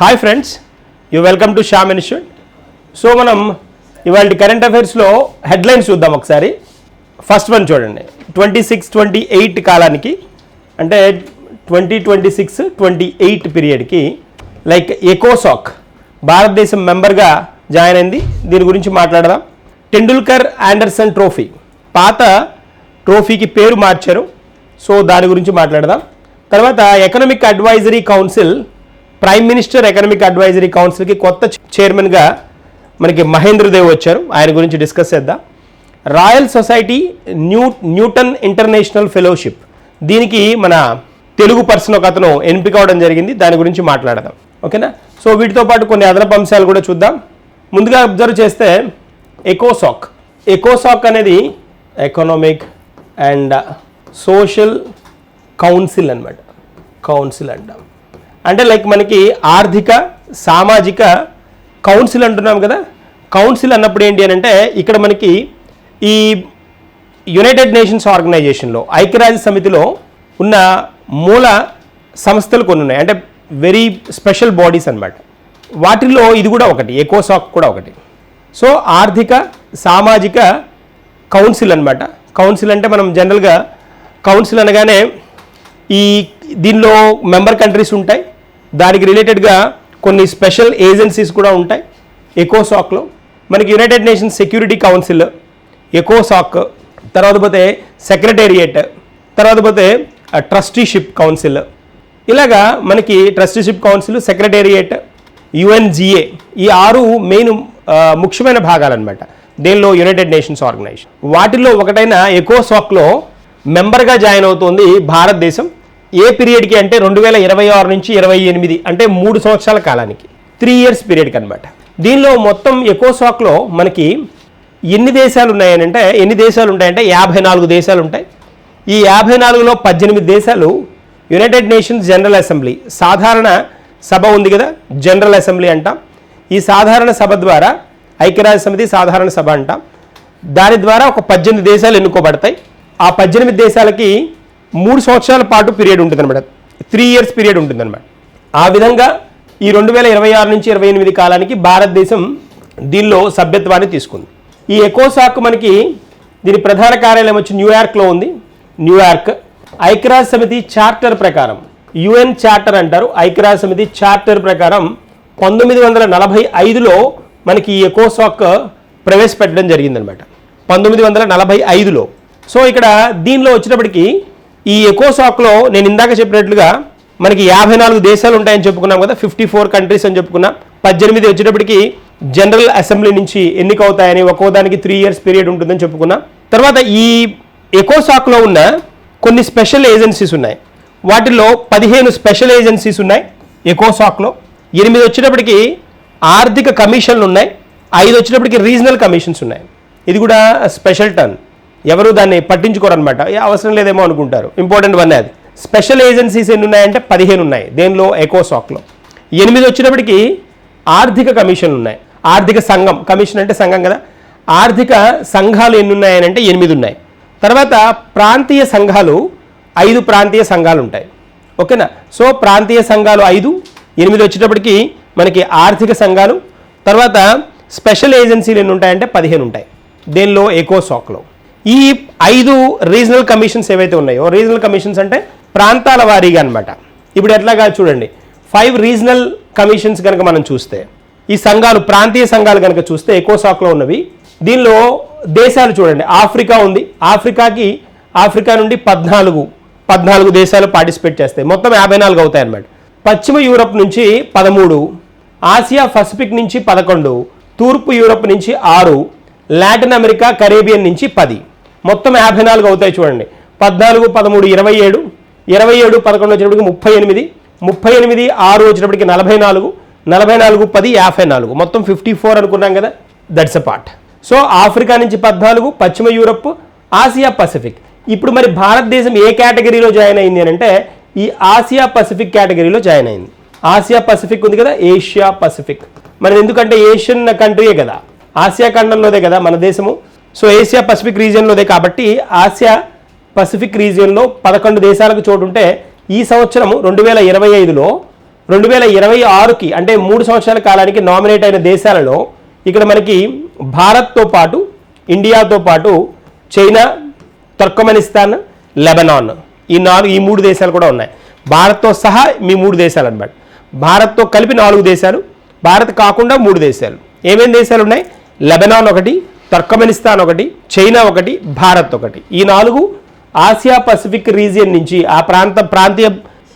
Hi friends you welcome to Shyam institute so మనం ఇవాళ current అఫైర్స్లో హెడ్లైన్స్ చూద్దాం ఒకసారి. ఫస్ట్ వన్ చూడండి. ట్వంటీ సిక్స్ ట్వంటీ ఎయిట్ కాలానికి అంటే twenty twenty six twenty eight పీరియడ్కి like ఎకోసాక్ భారతదేశం మెంబర్గా జాయిన్ అయింది. దీని గురించి మాట్లాడదాం. టెండూల్కర్ ఆండర్సన్ ట్రోఫీ పాత ట్రోఫీకి పేరు మార్చారు. సో దాని గురించి మాట్లాడదాం. తర్వాత economic advisory council prime minister economic advisory కౌన్సిల్కి కొత్త చైర్మన్గా మనకి మహేంద్రదేవ్ వచ్చారు. ఆయన గురించి డిస్కస్ చేద్దాం. Royal society new Newton international fellowship దీనికి మన తెలుగు పర్సన్ ఒక అతను ఎంపిక అవడం జరిగింది. దాని గురించి మాట్లాడదాం. ఓకేనా సో వీటితో పాటు కొన్ని అదనపు అంశాలు కూడా చూద్దాం. ముందుగా అబ్జర్వ్ చేస్తే ఎకోసాక్ ఎకోసాక్ అనేది ఎకనామిక్ అండ్ సోషల్ కౌన్సిల్ అన్నమాట. కౌన్సిల్ అంటాం. అంటే లైక్ మనకి ఆర్థిక సామాజిక కౌన్సిల్ అంటున్నాం కదా. కౌన్సిల్ అన్నప్పుడు ఏంటి అని అంటే ఇక్కడ మనకి ఈ యునైటెడ్ నేషన్స్ ఆర్గనైజేషన్లో ఐక్యరాజ్య సమితిలో ఉన్న మూల సంస్థలు కొన్ని ఉన్నాయి. అంటే వెరీ స్పెషల్ బాడీస్ అన్నమాట. వాటిల్లో ఇది కూడా ఒకటి ఎకోసాక్ కూడా ఒకటి. సో ఆర్థిక సామాజిక కౌన్సిల్ అన్నమాట. కౌన్సిల్ అంటే మనం జనరల్గా కౌన్సిల్ అనగానే ఈ దీనిలో మెంబర్ కంట్రీస్ ఉంటాయి. దానికి రిలేటెడ్గా కొన్ని స్పెషల్ ఏజెన్సీస్ కూడా ఉంటాయి. ఎకోసాక్లో మనకి యునైటెడ్ నేషన్స్ సెక్యూరిటీ కౌన్సిల్ ఎకోసాక్ తర్వాత పోతే సెక్రటేరియట్ తర్వాత పోతే ట్రస్టీషిప్ కౌన్సిల్. ఇలాగా మనకి ట్రస్టీషిప్ కౌన్సిల్ సెక్రటేరియట్ యుఎన్జిఏ ఈ ఆరు మెయిన్ ముఖ్యమైన భాగాలన్నమాట. దీనిలో? United Nations organisation. వాటిల్లో ఒకటైన ఎకోసాక్లో మెంబర్గా జాయిన్ అవుతోంది భారతదేశం. ఏ పీరియడ్కి అంటే రెండు వేల ఇరవై ఆరు నుంచి ఇరవై ఎనిమిది అంటే మూడు సంవత్సరాల కాలానికి. త్రీ ఇయర్స్ పీరియడ్కి అనమాట దీనిలో మొత్తం ఎకోసాక్లో మనకి ఎన్ని దేశాలు ఉన్నాయనంటే ఎన్ని దేశాలు ఉంటాయంటే యాభై నాలుగు దేశాలు ఉంటాయి. ఈ యాభై నాలుగులో పద్దెనిమిది దేశాలు యునైటెడ్ నేషన్స్ జనరల్ అసెంబ్లీ. సాధారణ సభ ఉంది కదా జనరల్ అసెంబ్లీ అంటాం. ఈ సాధారణ సభ ద్వారా ఐక్యరాజ్య సమితి సాధారణ సభ అంటాం. దాని ద్వారా ఒక పద్దెనిమిది దేశాలు ఎన్నుకోబడతాయి. ఆ పద్దెనిమిది దేశాలకి మూడు సంవత్సరాల పాటు పీరియడ్ ఉంటుందన్నమాట. త్రీ ఇయర్స్ పీరియడ్ ఉంటుందన్నమాట. ఆ విధంగా ఈ రెండు వేల ఇరవై ఆరు నుంచి ఇరవై ఎనిమిది కాలానికి భారతదేశం దీనిలో సభ్యత్వాన్ని తీసుకుంది. ఈ ఎకోసాక్ మనకి దీని ప్రధాన కార్యాలయం వచ్చి న్యూయార్క్లో ఉంది. న్యూయార్క్ ఐక్యరాజ్య సమితి చార్టర్ ప్రకారం యుఎన్ చార్టర్ అంటారు. ఐక్యరాజ్య సమితి చార్టర్ ప్రకారం పంతొమ్మిది వందల నలభై ఐదులో మనకి ఈ ఎకోసాక్ ప్రవేశపెట్టడం జరిగిందనమాట పంతొమ్మిది వందల నలభై ఐదులో. సో ఇక్కడ దీనిలో వచ్చినప్పటికీ ఈ ఎకోసాక్లో నేను ఇందాక చెప్పినట్లుగా మనకి యాభై నాలుగు దేశాలు ఉంటాయని చెప్పుకున్నాం కదా ఫిఫ్టీ ఫోర్ కంట్రీస్ అని చెప్పుకున్నాం. పద్దెనిమిది వచ్చేటప్పటికి జనరల్ అసెంబ్లీ నుంచి ఎన్నికవుతాయని ఒక్కో దానికి త్రీ ఇయర్స్ పీరియడ్ ఉంటుందని చెప్పుకున్నాం. తర్వాత ఈ ఎకోసాక్లో ఉన్న కొన్ని స్పెషల్ ఏజెన్సీస్ ఉన్నాయి. వాటిల్లో పదిహేను స్పెషల్ ఏజెన్సీస్ ఉన్నాయి ఎకోసాక్లో. ఎనిమిది వచ్చేటప్పటికి ఆర్థిక కమిషన్లు ఉన్నాయి. ఐదు వచ్చేటప్పటికి రీజనల్ కమిషన్స్ ఉన్నాయి. ఇది కూడా స్పెషల్ టర్న్ ఎవరు దాన్ని పట్టించుకోరనమాట ఏ అవసరం లేదేమో అనుకుంటారు. ఇంపార్టెంట్ వన్ అది. స్పెషల్ ఏజెన్సీస్ ఎన్ని ఉన్నాయంటే పదిహేను ఉన్నాయి. దేనిలో? ఎకోసాక్లో ఎనిమిది వచ్చేటప్పటికి ఆర్థిక కమిషన్లు ఉన్నాయి. ఆర్థిక సంఘం. కమిషన్ అంటే సంఘం కదా. ఆర్థిక సంఘాలు ఎన్ని ఉన్నాయనంటే ఎనిమిది ఉన్నాయి. తర్వాత ప్రాంతీయ సంఘాలు ఐదు ప్రాంతీయ సంఘాలు ఉంటాయి. ఓకేనా? సో ప్రాంతీయ సంఘాలు ఐదు ఎనిమిది వచ్చేటప్పటికి మనకి ఆర్థిక సంఘాలు. తర్వాత స్పెషల్ ఏజెన్సీలు ఎన్ని ఉంటాయంటే పదిహేను ఉంటాయి. దేనిలో? ఎకోసాక్లో ఈ ఐదు రీజనల్ కమిషన్స్ ఏవైతే ఉన్నాయో రీజనల్ కమిషన్స్ అంటే ప్రాంతాల వారీగా అనమాట ఇప్పుడు ఎట్లాగా చూడండి ఫైవ్ రీజనల్ కమిషన్స్ కనుక మనం చూస్తే ఈ సంఘాలు ప్రాంతీయ సంఘాలు కనుక చూస్తే ఎకోసాక్లో ఉన్నవి. దీనిలో దేశాలు చూడండి ఆఫ్రికా ఉంది. ఆఫ్రికాకి ఆఫ్రికా నుండి పద్నాలుగు పద్నాలుగు దేశాలు పార్టిసిపేట్ చేస్తాయి. మొత్తం యాభై నాలుగు అవుతాయి అన్నమాట. పశ్చిమ యూరప్ నుంచి పదమూడు ఆసియా పసిఫిక్ నుంచి పదకొండు తూర్పు యూరప్ నుంచి ఆరు లాటిన్ అమెరికా కరేబియన్ నుంచి పది. మొత్తం యాభై నాలుగు అవుతాయి చూడండి. పద్నాలుగు పదమూడు ఇరవై ఏడు ఇరవై ఏడు పదకొండు వచ్చినప్పటికి ముప్పై ఎనిమిది ముప్పై ఎనిమిది ఆరు వచ్చినప్పటికి నలభై నాలుగు నలభై నాలుగు పది యాభై నాలుగు. మొత్తం ఫిఫ్టీ ఫోర్ అనుకున్నాం కదా? That's a part so Africa నుంచి పద్నాలుగు పశ్చిమ యూరప్ ఆసియా పసిఫిక్. ఇప్పుడు మరి భారతదేశం ఏ కేటగిరీలో జాయిన్ అయింది అని అంటే ఈ ఆసియా పసిఫిక్ కేటగిరీలో జాయిన్ అయింది. ఆసియా పసిఫిక్ ఉంది కదా? Asia Pacific. మరి ఎందుకంటే ఏషియన్ కంట్రీయే కదా? ఆసియా ఖండంలోదే కదా మన దేశము. సో ఏషియా పసిఫిక్ రీజియన్లోదే కాబట్టి ఆసియా పసిఫిక్ రీజియన్లో పదకొండు దేశాలకు చోటు ఉంటే ఈ సంవత్సరం రెండు వేల ఇరవై ఐదులో రెండు వేల ఇరవై ఆరుకి అంటే మూడు సంవత్సరాల కాలానికి నామినేట్ అయిన దేశాలలో ఇక్కడ మనకి భారత్తో పాటు ఇండియాతో పాటు చైనా తర్కమనిస్తాన్ లెబనాన్ ఈ నాలుగు ఈ మూడు దేశాలు కూడా ఉన్నాయి. భారత్తో సహా మీ మూడు దేశాలు అనమాట భారత్తో కలిపి నాలుగు దేశాలు భారత్ కాకుండా మూడు దేశాలు. ఏమేమి దేశాలు ఉన్నాయి? లెబనాన్ ఒకటి తర్కమెనిస్తాన్ ఒకటి చైనా ఒకటి భారత్ ఒకటి. ఈ నాలుగు ఆసియా పసిఫిక్ రీజియన్ నుంచి ఆ ప్రాంత ప్రాంతీయ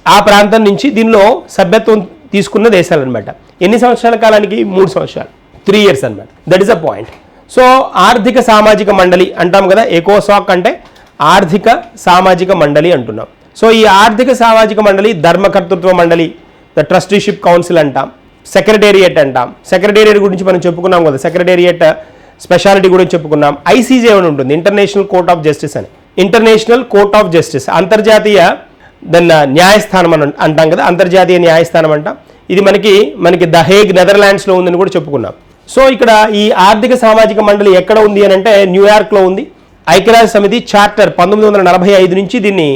ఆ ప్రాంతం నుంచి దీనిలో సభ్యత్వం తీసుకున్న దేశాలు అనమాట ఎన్ని సంవత్సరాల కాలానికి? మూడు సంవత్సరాలు. త్రీ ఇయర్స్ అనమాట that is a point so ఆర్థిక సామాజిక మండలి అంటాం కదా ఎకోసాక్ అంటే ఆర్థిక సామాజిక మండలి అంటున్నాం. సో ఈ ఆర్థిక సామాజిక మండలి ధర్మకర్తృత్వ మండలి ద ట్రస్టీషిప్ కౌన్సిల్ అంటాం. సెక్రటేరియట్ అంటాం. సెక్రటేరియట్ గురించి మనం చెప్పుకున్నాం కదా సెక్రటేరియట్ స్పెషాలిటీ కూడా చెప్పుకున్నాం. ఐసీజే అని ఉంటుంది? ఇంటర్నేషనల్ కోర్ట్ ఆఫ్ జస్టిస్ అని. ఇంటర్నేషనల్ కోర్ట్ ఆఫ్ జస్టిస్ అంతర్జాతీయ దాన్ని న్యాయస్థానం అని అంటాం కదా అంతర్జాతీయ న్యాయస్థానం అంటాం. ఇది మనకి మనకి ద హేగ్ నెదర్లాండ్స్లో ఉందని కూడా చెప్పుకున్నాం. సో ఇక్కడ ఈ ఆర్థిక సామాజిక మండలి ఎక్కడ ఉంది అని అంటే న్యూయార్క్లో ఉంది. ఐక్యరాజ్య సమితి చార్టర్ పంతొమ్మిది వందల నలభై ఐదు నుంచి దీన్ని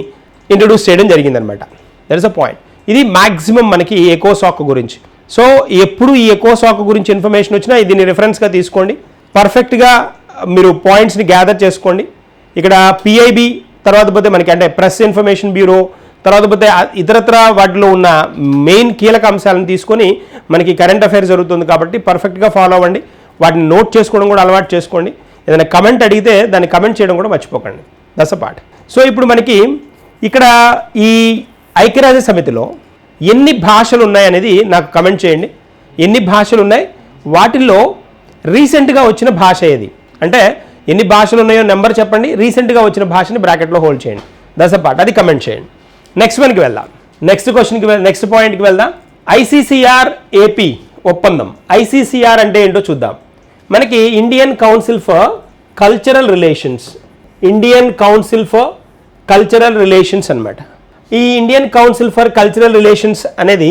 ఇంట్రడ్యూస్ చేయడం జరిగిందనమాట. దట్ ఇస్ అ పాయింట్ ఇది మాక్సిమం మనకి ఎకోసాక్ గురించి. సో ఎప్పుడు ఈ ఎకోసాక్ గురించి ఇన్ఫర్మేషన్ వచ్చినా దీన్ని రిఫరెన్స్గా తీసుకోండి. పర్ఫెక్ట్గా మీరు పాయింట్స్ని గ్యాదర్ చేసుకోండి. ఇక్కడ పిఐబి తర్వాత పోతే మనకి అంటే ప్రెస్ ఇన్ఫర్మేషన్ బ్యూరో తర్వాత పోతే ఇతరత్ర వాటిలో ఉన్న మెయిన్ కీలక అంశాలను తీసుకొని మనకి కరెంట్ అఫైర్ జరుగుతుంది కాబట్టి పర్ఫెక్ట్గా ఫాలో అవ్వండి. వాటిని నోట్ చేసుకోవడం కూడా అలవాటు చేసుకోండి. ఏదైనా కమెంట్ అడిగితే దాన్ని కమెంట్ చేయడం కూడా మర్చిపోకండి. దస్ అ పార్ట్. సో ఇప్పుడు మనకి ఇక్కడ ఈ ఐక్యరాజ్య సమితిలో ఎన్ని భాషలు ఉన్నాయనేది నాకు కమెంట్ చేయండి. ఎన్ని భాషలు ఉన్నాయి? వాటిల్లో రీసెంట్గా వచ్చిన భాష ఏది? అంటే ఎన్ని భాషలు ఉన్నాయో నెంబర్ చెప్పండి. రీసెంట్గా వచ్చిన భాషని బ్రాకెట్లో హోల్డ్ చేయండి. దశపాటు అ పార్ట్ అది కమెంట్ చేయండి. నెక్స్ట్ వన్కి వెళ్దాం. నెక్స్ట్ క్వశ్చన్కి వెళ్ నెక్స్ట్ పాయింట్కి వెళ్దాం. ఐసీసీఆర్ ఏపీ ఒప్పందం. ఐసీసీఆర్ అంటే ఏంటో చూద్దాం. మనకి Indian council for cultural relations Indian council for cultural relations అన్నమాట. ఈ Indian council for cultural relations అనేది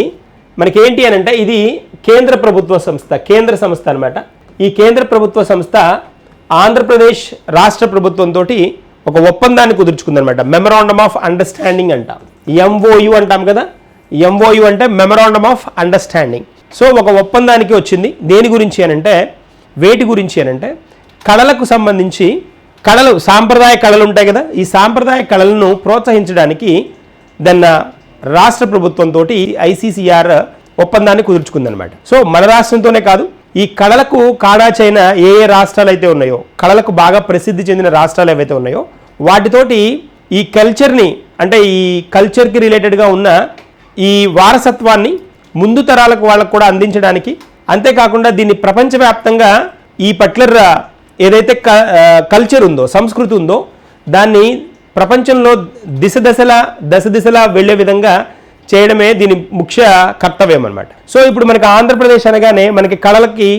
మనకి ఏంటి అని అంటే ఇది కేంద్ర ప్రభుత్వ సంస్థ కేంద్ర సంస్థ అనమాట ఈ కేంద్ర ప్రభుత్వ సంస్థ ఆంధ్రప్రదేశ్ రాష్ట్ర ప్రభుత్వంతో ఒక ఒప్పందాన్ని కుదుర్చుకుందనమాట మెమరాండమ్ ఆఫ్ అండర్స్టాండింగ్ అంటాం. ఎంఓయు అంటాం కదా? ఎంఓయు అంటే మెమరాండమ్ ఆఫ్ అండర్స్టాండింగ్ సో ఒక ఒప్పందానికి వచ్చింది. దేని గురించి అనంటే వేటి గురించి అనంటే కళలకు సంబంధించి కళలు సాంప్రదాయ కళలు ఉంటాయి కదా? ఈ సాంప్రదాయ కళలను ప్రోత్సహించడానికి దన్న రాష్ట్ర ప్రభుత్వంతో ఐసీసీఆర్ ఒప్పందాన్ని కుదుర్చుకుందనమాట సో మన రాష్ట్రంతోనే కాదు ఈ కళలకు కాడా చైనా ఏ ఏ రాష్ట్రాలు అయితే ఉన్నాయో కళలకు బాగా ప్రసిద్ధి చెందిన రాష్ట్రాలు ఏవైతే ఉన్నాయో వాటితోటి ఈ కల్చర్ని అంటే ఈ కల్చర్కి రిలేటెడ్గా ఉన్న ఈ వారసత్వాన్ని ముందు తరాలకు వాళ్ళకు కూడా అందించడానికి అంతేకాకుండా దీన్ని ప్రపంచవ్యాప్తంగా ఈ పర్టికులర్ ఏదైతే క- కల్చర్ ఉందో సంస్కృతి ఉందో దాన్ని ప్రపంచంలో దిశ దశలా దశ దిశలా వెళ్ళే విధంగా చేయడమే దీని ముఖ్య కర్తవ్యం అనమాట సో ఇప్పుడు మనకి ఆంధ్రప్రదేశ్ అనగానే మనకి కళలకి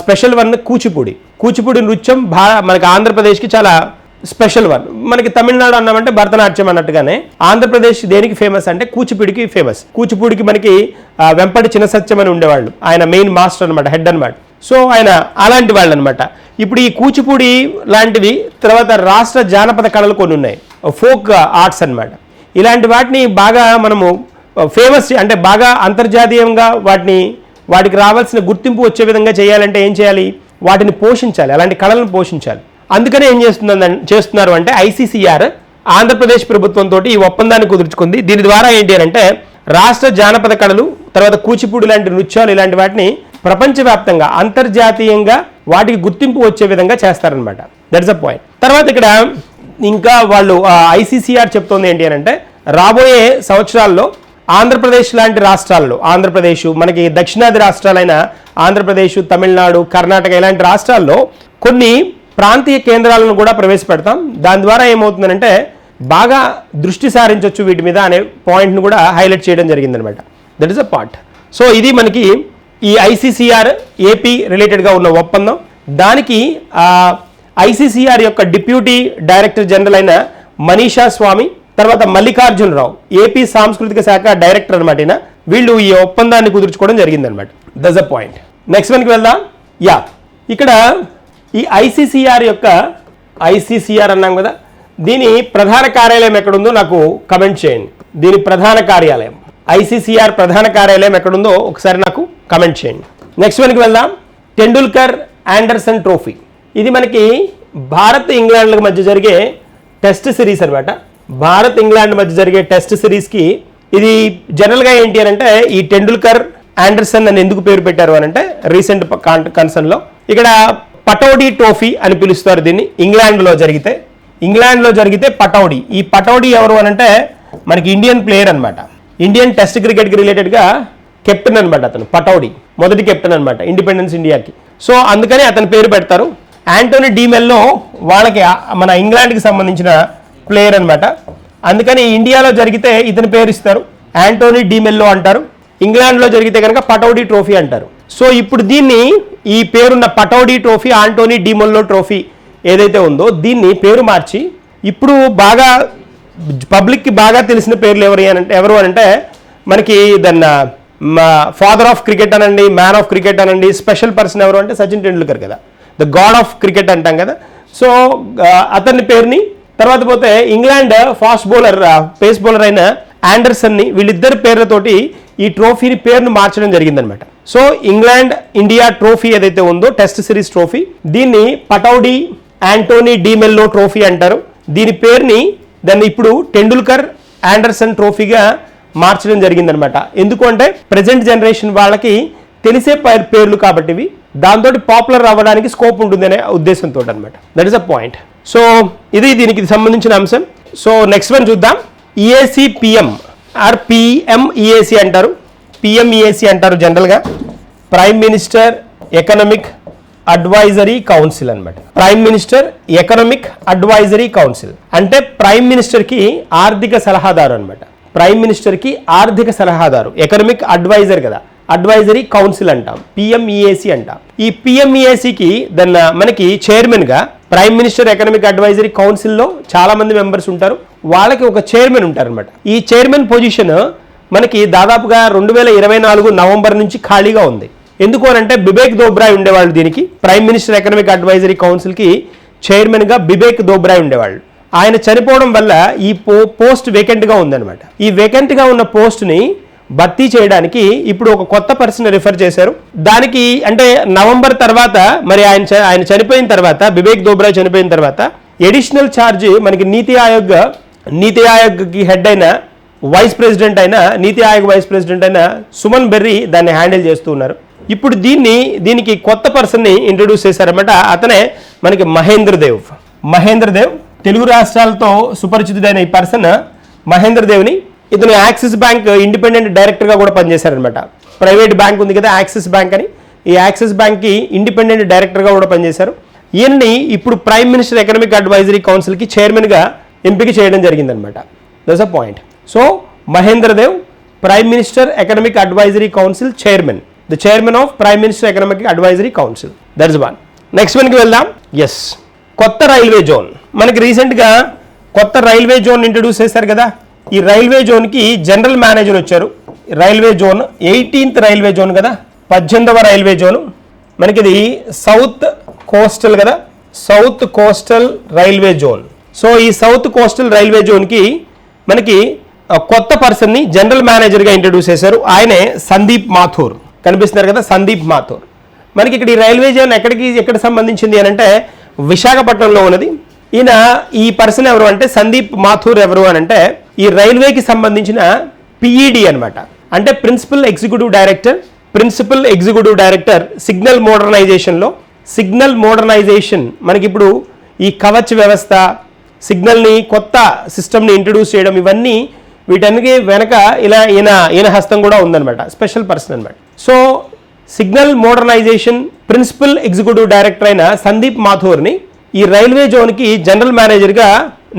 స్పెషల్ వన్ కూచిపూడి. కూచిపూడి నృత్యం భా మనకి ఆంధ్రప్రదేశ్కి చాలా స్పెషల్ వన్. మనకి తమిళనాడు అన్నామంటే భరతనాట్యం అన్నట్టుగానే ఆంధ్రప్రదేశ్ దేనికి ఫేమస్ అంటే కూచిపూడికి ఫేమస్. కూచిపూడికి మనకి వెంపటి చిన్న సత్యం అని ఉండేవాళ్ళు. ఆయన మెయిన్ మాస్టర్ అనమాట హెడ్ అనమాట సో ఆయన అలాంటి వాళ్ళు అనమాట ఇప్పుడు ఈ కూచిపూడి లాంటివి తర్వాత రాష్ట్ర జానపద కళలు కొన్ని ఉన్నాయి. ఫోక్ ఆర్ట్స్ అన్నమాట. ఇలాంటి వాటిని బాగా మనము ఫేమస్ అంటే బాగా అంతర్జాతీయంగా వాటిని వాటికి రావాల్సిన గుర్తింపు వచ్చే విధంగా చేయాలంటే ఏం చేయాలి? వాటిని పోషించాలి అలాంటి కళలను పోషించాలి. అందుకనే ఏం చేస్తుందని చేస్తున్నారు అంటే ఐసీసీఆర్ ఆంధ్రప్రదేశ్ ప్రభుత్వంతో ఈ ఒప్పందాన్ని కుదుర్చుకుంది. దీని ద్వారా ఏంటి అని అంటే రాష్ట్ర జానపద కళలు తర్వాత కూచిపూడి లాంటి నృత్యాలు ఇలాంటి వాటిని ప్రపంచవ్యాప్తంగా అంతర్జాతీయంగా వాటికి గుర్తింపు వచ్చే విధంగా చేస్తారనమాట దట్స్ అ పాయింట్ తర్వాత ఇక్కడ ఇంకా వాళ్ళు ఐసీసీఆర్ చెప్తోంది ఏంటి అని అంటే రాబోయే సంవత్సరాల్లో ఆంధ్రప్రదేశ్ లాంటి రాష్ట్రాల్లో ఆంధ్రప్రదేశ్ మనకి దక్షిణాది రాష్ట్రాలైన ఆంధ్రప్రదేశ్ తమిళనాడు కర్ణాటక ఇలాంటి రాష్ట్రాల్లో కొన్ని ప్రాంతీయ కేంద్రాలను కూడా ప్రవేశపెడతాం. దాని ద్వారా ఏమవుతుందంటే బాగా దృష్టి సారించవచ్చు వీటి మీద అనే పాయింట్ను కూడా హైలైట్ చేయడం జరిగిందనమాట. That is a part so ఇది మనకి ఈ ఐసీసీఆర్ ఏపీ రిలేటెడ్గా ఉన్న ఒప్పందం. దానికి ఐసీసీఆర్ యొక్క డిప్యూటీ డైరెక్టర్ జనరల్ అయిన మనీషా స్వామి తర్వాత మల్లికార్జునరావు ఏపీ సాంస్కృతిక శాఖ డైరెక్టర్ అనమాట ఈయన. వీళ్ళు ఈ ఒప్పందాన్ని కుదుర్చుకోవడం జరిగిందనమాట దస్ అ పాయింట్ నెక్స్ట్ వన్కి వెళ్దాం. యా ఇక్కడ ఈ ఐసీసీఆర్ యొక్క ఐసీసీఆర్ అన్నాం కదా. దీని ప్రధాన కార్యాలయం ఎక్కడుందో నాకు కమెంట్ చేయండి. దీని ప్రధాన కార్యాలయం. ఐసీసీఆర్ ప్రధాన కార్యాలయం ఎక్కడుందో ఒకసారి నాకు కమెంట్ చేయండి. నెక్స్ట్ వన్కి వెళ్దాం. Tendulkar Anderson trophy. ఇది మనకి భారత్ ఇంగ్లాండ్ల మధ్య జరిగే టెస్ట్ సిరీస్ అన్నమాట. భారత్ ఇంగ్లాండ్ మధ్య జరిగే టెస్ట్ సిరీస్కి ఇది జనరల్గా ఏంటి అని అంటే ఈ టెండూల్కర్ ఆండర్సన్ అని ఎందుకు పేరు పెట్టారు అని అంటే రీసెంట్ కన్సర్న్లో. ఇక్కడ పటౌడీ ట్రోఫీ అని పిలుస్తారు దీన్ని ఇంగ్లాండ్లో జరిగితే. ఇంగ్లాండ్లో జరిగితే పటౌడీ. ఈ పటౌడీ ఎవరు అని అంటే మనకి ఇండియన్ ప్లేయర్ అనమాట ఇండియన్ టెస్ట్ క్రికెట్కి రిలేటెడ్గా కెప్టెన్ అనమాట అతను పటౌడీ. మొదటి కెప్టెన్ అనమాట ఇండిపెండెన్స్ ఇండియాకి. సో అందుకని అతని పేరు పెడతారు. యాంటోనీ డీమెల్లో వాళ్ళకి మన ఇంగ్లాండ్కి సంబంధించిన ప్లేయర్ అనమాట అందుకని ఇండియాలో జరిగితే ఇతని పేరు ఇస్తారు. యాంటోనీ డీమెల్లో అంటారు. ఇంగ్లాండ్లో జరిగితే కనుక పటౌడీ ట్రోఫీ అంటారు. సో ఇప్పుడు దీన్ని ఈ పేరున్న పటౌడీ ట్రోఫీ ఆంటోనీ డీమెల్లో ట్రోఫీ ఏదైతే ఉందో దీన్ని పేరు మార్చి ఇప్పుడు బాగా పబ్లిక్కి బాగా తెలిసిన పేర్లు ఎవరు అని అంటే ఎవరు అని అంటే మనకి దన్న ఫాదర్ ఆఫ్ క్రికెట్ అనండి మ్యాన్ ఆఫ్ క్రికెట్ అనండి స్పెషల్ పర్సన్ ఎవరు అంటే సచిన్ టెండూల్కర్ కదా. ద గాడ్ ఆఫ్ క్రికెట్ అంటాం కదా. సో అతని పేరుని తర్వాత పోతే England fast bowler pace bowler అయిన యాండర్సన్ని వీళ్ళిద్దరి పేర్లతోటి ఈ ట్రోఫీని పేరును మార్చడం జరిగిందనమాట సో ఇంగ్లాండ్ ఇండియా ట్రోఫీ ఏదైతే ఉందో టెస్ట్ సిరీస్ ట్రోఫీ దీన్ని పటౌడీ యాంటోనీ డీమెల్లో ట్రోఫీ అంటారు. దీని పేరుని దాన్ని ఇప్పుడు టెండూల్కర్ ఆండర్సన్ ట్రోఫీగా మార్చడం జరిగిందనమాట ఎందుకంటే ప్రజెంట్ జనరేషన్ వాళ్ళకి తెలిసే పేర్లు కాబట్టి దాంతో పాపులర్ అవ్వడానికి స్కోప్ ఉంటుందనే ఉద్దేశంతో అనమాట that is a point so ఇది దీనికి సంబంధించిన అంశం. సో నెక్స్ట్ వన్ చూద్దాం. EAC PM or PM EAC అంటారు. పిఎంఈఏసీ అంటారు జనరల్గా prime minister economic advisory council అనమాట prime minister economic advisory council అంటే ప్రైమ్ మినిస్టర్కి ఆర్థిక సలహాదారు అన్నమాట. ప్రైమ్ మినిస్టర్కి ఆర్థిక సలహాదారు. ఎకనామిక్ అడ్వైజర్ కదా. అడ్వైజరీ కౌన్సిల్ అంటాం. పిఎంఈఏసీ అంటాం. ఈ పిఎంఈఏసీకి దన్న మనకి చైర్మన్గా ప్రైమ్ మినిస్టర్ ఎకనామిక్ అడ్వైజరీ కౌన్సిల్లో చాలామంది మెంబర్స్ ఉంటారు. వాళ్ళకి ఒక చైర్మన్ ఉంటారనమాట ఈ చైర్మన్ పొజిషన్ మనకి దాదాపుగా రెండు వేల ఇరవై నాలుగు నవంబర్ నుంచి ఖాళీగా ఉంది. ఎందుకు అని అంటే బిబేక్ దోబ్రాయ్ ఉండేవాళ్ళు దీనికి. ప్రైమ్ మినిస్టర్ ఎకనామిక్ అడ్వైజరీ కౌన్సిల్కి చైర్మన్గా బిబేక్ దోబ్రాయ్ ఉండేవాళ్ళు. ఆయన చనిపోవడం వల్ల ఈ పో పోస్ట్ వేకెంట్గా ఉందన్నమాట. ఈ వేకెంట్గా ఉన్న పోస్ట్ని భర్తీ చేయడానికి ఇప్పుడు ఒక కొత్త పర్సన్ రిఫర్ చేశారు. దానికి అంటే నవంబర్ తర్వాత మరి ఆయన చ- ఆయన చనిపోయిన తర్వాత బిబేక్ దోబ్రాయ్ చనిపోయిన తర్వాత ఎడిషనల్ ఛార్జ్ మనకి నీతి ఆయోగ్ నీతి ఆయోగ్కి హెడ్ అయిన వైస్ ప్రెసిడెంట్ అయిన నీతి ఆయోగ్ వైస్ ప్రెసిడెంట్ అయిన సుమన్ బెర్రీ దాన్ని హ్యాండిల్ చేస్తూ ఉన్నారు. ఇప్పుడు దీన్ని దీనికి కొత్త పర్సన్ని ఇంట్రడ్యూస్ చేశారన్నమాట అతనే మనకి మహేంద్ర దేవ్. మహేంద్ర దేవ్ తెలుగు రాష్ట్రాలతో సుపరిచితుడైన ఈ పర్సన్ మహేంద్ర దేవ్ని ఇతను యాక్సిస్ బ్యాంక్ ఇండిపెండెంట్ డైరెక్టర్గా కూడా పనిచేశారనమాట ప్రైవేట్ బ్యాంక్ ఉంది కదా యాక్సిస్ బ్యాంక్ అని. ఈ యాక్సిస్ బ్యాంక్కి ఇండిపెండెంట్ డైరెక్టర్గా కూడా పనిచేశారు. ఈయన్ని ఇప్పుడు ప్రైమ్ మినిస్టర్ ఎకనామిక్ అడ్వైజరీ కౌన్సిల్కి చైర్మన్గా ఎంపిక చేయడం జరిగిందనమాట that's a point so Mahendra Dev prime minister economic advisory council chairman. The chairman of prime minister economic advisory council that's one next వన్కి వెళ్దాం. ఎస్ కొత్త రైల్వే జోన్. మనకి రీసెంట్గా కొత్త రైల్వే జోన్ ఇంట్రడ్యూస్ చేశారు కదా. ఈ రైల్వే జోన్కి జనరల్ మేనేజర్ వచ్చారు. Railway zone eighteenth railway zone కదా పద్దెనిమిదవ రైల్వే జోన్. మనకి ఇది సౌత్ కోస్టల్ కదా south coastal railway zone. So ఈ సౌత్ కోస్టల్ రైల్వే జోన్కి మనకి కొత్త పర్సన్ని జనరల్ మేనేజర్గా ఇంట్రడ్యూస్ చేశారు. ఆయనే సందీప్ మాథూర్. కనిపిస్తున్నారు కదా సందీప్ మాథూర్. మనకి ఇక్కడ ఈ రైల్వే జోన్ ఎక్కడికి ఎక్కడ సంబంధించింది అని అంటే విశాఖపట్నంలో ఉన్నది. ఈయన ఈ పర్సన్ ఎవరు అంటే సందీప్ మాథూర్ ఎవరు అని అంటే ఈ రైల్వేకి సంబంధించిన పిఈడి అనమాట అంటే principal executive director principal executive director signal మోడర్నైజేషన్లో signal modernisation మనకిప్పుడు ఈ కవచ్ వ్యవస్థ సిగ్నల్ని కొత్త సిస్టమ్ని ఇంట్రడ్యూస్ చేయడం ఇవన్నీ వీటన్నిటి వెనక ఇలా ఈయన ఈయన హస్తం కూడా ఉందన్నమాట. స్పెషల్ పర్సన్ అనమాట so signal modernisation principal executive director అయిన సందీప్ మాథూర్ని ఈ రైల్వే జోన్కి జనరల్ మేనేజర్గా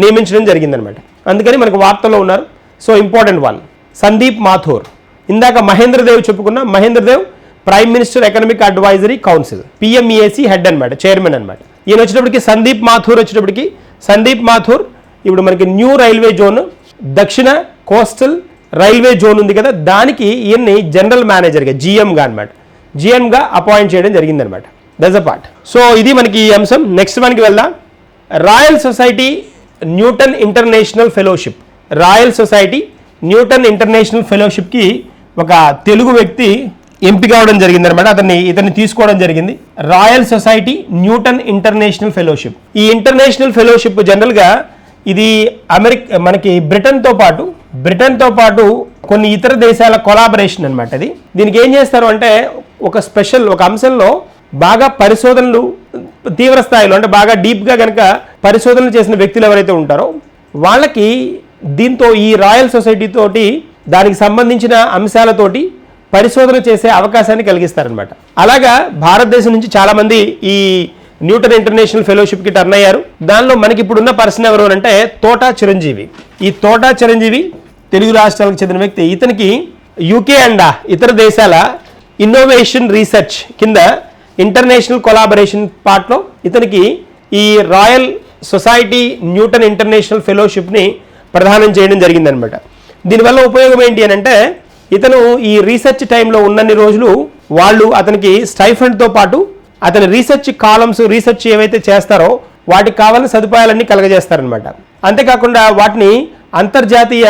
నియమించడం జరిగిందనమాట అందుకని మనకు వార్తల్లో ఉన్నారు. So important one. Sandeep Mathur. ఇందాక మహేంద్రదేవ్ చెప్పుకున్న Mahendra Dev prime minister economic advisory council PMEAC head అనమాట చైర్మన్ అనమాట ఈయన వచ్చేటప్పటికి సందీప్ మాథూర్ వచ్చేటప్పటికి సందీప్ మాథూర్ ఇప్పుడు మనకి న్యూ రైల్వే జోన్ దక్షిణ కోస్టల్ రైల్వే జోన్ ఉంది కదా దానికి ఈయన్ని జనరల్ మేనేజర్గా జిఎంగా అనమాట జిఎంగా అపాయింట్ చేయడం జరిగిందనమాట దస్ అ పార్ట్ సో ఇది మనకి ఈ అంశం. నెక్స్ట్ మనకి వెళ్దాం. Royal society Newton international fellowship royal society Newton international ఫెలోషిప్కి ఒక తెలుగు వ్యక్తి ఎంపిక అవడం జరిగింది అనమాట అతన్ని ఇతన్ని తీసుకోవడం జరిగింది. Royal society Newton international fellowship. ఈ ఇంటర్నేషనల్ ఫెలోషిప్ జనరల్గా ఇది అమెరికా మనకి బ్రిటన్తో పాటు బ్రిటన్తో పాటు కొన్ని ఇతర దేశాల కొలాబరేషన్ అనమాట అది దీనికి ఏం చేస్తారు అంటే ఒక స్పెషల్ ఒక అంశంలో బాగా పరిశోధనలు తీవ్ర స్థాయిలో అంటే బాగా డీప్గా కనుక పరిశోధనలు చేసిన వ్యక్తులు ఎవరైతే ఉంటారో వాళ్ళకి దీంతో ఈ రాయల్ సొసైటీతోటి దానికి సంబంధించిన అంశాలతోటి పరిశోధన చేసే అవకాశాన్ని కలిగిస్తారనమాట అలాగా భారతదేశం నుంచి చాలామంది ఈ న్యూటన్ ఇంటర్నేషనల్ ఫెలోషిప్కి టర్న్ అయ్యారు. దానిలో మనకి ఇప్పుడున్న పర్సన్ ఎవరు అంటే తోటా చిరంజీవి. ఈ తోటా చిరంజీవి తెలుగు రాష్ట్రాలకు చెందిన వ్యక్తి. ఇతనికి యూకే అండ్ ఇతర దేశాల ఇన్నోవేషన్ రీసెర్చ్ కింద ఇంటర్నేషనల్ కొలాబరేషన్ పార్ట్లో ఇతనికి ఈ రాయల్ సొసైటీ న్యూటన్ ఇంటర్నేషనల్ ఫెలోషిప్ని ప్రదానం చేయడం జరిగిందనమాట. దీనివల్ల ఉపయోగం ఏంటి అని అంటే ఇతను ఈ రీసెర్చ్ టైంలో ఉన్నన్ని రోజులు వాళ్ళు అతనికి స్టైఫండ్తో పాటు అతని రీసెర్చ్ కాలమ్స్ రీసెర్చ్ ఏవైతే చేస్తారో వాటికి కావాల్సిన సదుపాయాలన్నీ కలగజేస్తారనమాట. అంతేకాకుండా వాటిని అంతర్జాతీయ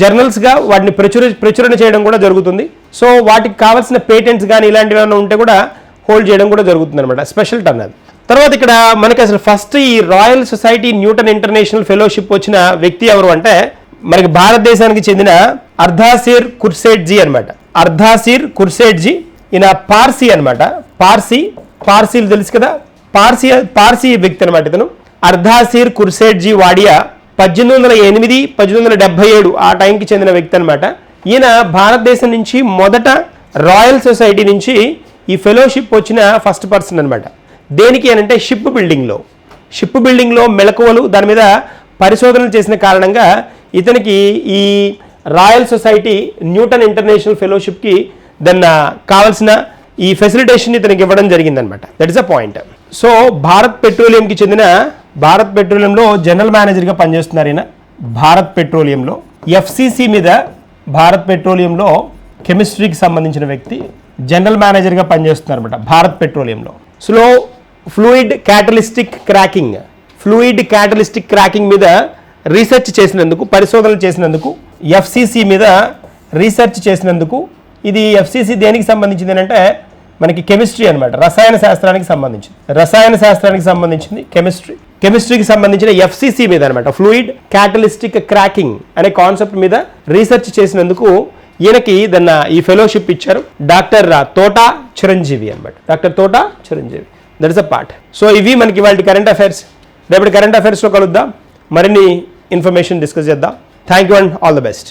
జర్నల్స్గా వాటిని ప్రచుర ప్రచురణ చేయడం కూడా జరుగుతుంది. సో వాటికి కావాల్సిన పేటెంట్స్ కానీ ఇలాంటివి ఏమైనా ఉంటే కూడా హోల్డ్ చేయడం కూడా జరుగుతుంది అనమాట స్పెషల్ టర్న్ అది తర్వాత ఇక్కడ మనకి అసలు ఫస్ట్ ఈ royal society Newton international fellowship వచ్చిన వ్యక్తి ఎవరు అంటే మనకి భారతదేశానికి చెందిన అర్ధాసిర్ కుర్సేట్జీ అనమాట అర్ధాసిర్ కుర్సేట్జీ ఈయన పార్సీ అనమాట పార్సీ పార్సీలు తెలుసు కదా? పార్సీ పార్సీ వ్యక్తి అనమాట ఇతను. అర్ధాసిర్ కుర్సేట్జీ వాడియా పద్దెనిమిది వందల ఎనిమిది పద్దెనిమిది వందల డెబ్బై ఏడు ఆ టైంకి చెందిన వ్యక్తి అనమాట ఈయన భారతదేశం నుంచి మొదట రాయల్ సొసైటీ నుంచి ఈ ఫెలోషిప్ వచ్చిన ఫస్ట్ పర్సన్ అనమాట దేనికి అని అంటే షిప్ బిల్డింగ్లో షిప్ బిల్డింగ్లో మెలకువలు దాని మీద పరిశోధనలు చేసిన కారణంగా ఇతనికి ఈ రాయల్ సొసైటీ న్యూటన్ ఇంటర్నేషనల్ ఫెలోషిప్కి దాన్ని కావాల్సిన ఈ ఫెసిలిటేషన్ ఇతనికి ఇవ్వడం జరిగిందనమాట that is a point so Bharat పెట్రోలియంకి చెందిన భారత్ పెట్రోలియంలో జనరల్ మేనేజర్గా పనిచేస్తున్నారు ఈయన. భారత్ పెట్రోలియంలో ఎఫ్సిసి మీద భారత్ పెట్రోలియంలో కెమిస్ట్రీకి సంబంధించిన వ్యక్తి జనరల్ మేనేజర్గా పనిచేస్తున్నారు అనమాట Bharat పెట్రోలియంలో. Slow fluid catalytic cracking fluid catalytic cracking మీద రీసెర్చ్ చేసినందుకు పరిశోధనలు చేసినందుకు ఎఫ్సిసి మీద రీసెర్చ్ చేసినందుకు ఇది ఎఫ్సిసి దేనికి సంబంధించింది అంటే మనకి కెమిస్ట్రీ అనమాట రసాయన శాస్త్రానికి సంబంధించింది. రసాయన శాస్త్రానికి సంబంధించింది కెమిస్ట్రీ. కెమిస్ట్రీకి సంబంధించిన ఎఫ్సిసి మీద అనమాట ఫ్లూయిడ్ క్యాటలిస్టిక్ క్రాకింగ్ అనే కాన్సెప్ట్ మీద రీసెర్చ్ చేసినందుకు ఈయనకి దన్న ఈ ఫెలోషిప్ ఇచ్చారు డాక్టర్ తోట చిరంజీవి అనమాట doctor Thota Chiranjeevi. That is a part so ఇవి మనకి వాళ్ళ కరెంట్ అఫైర్స్ రేపటి కరెంట్ అఫైర్స్లో కలుద్దాం. మరిన్ని ఇన్ఫర్మేషన్ డిస్కస్ చేద్దాం. Thank you and all the best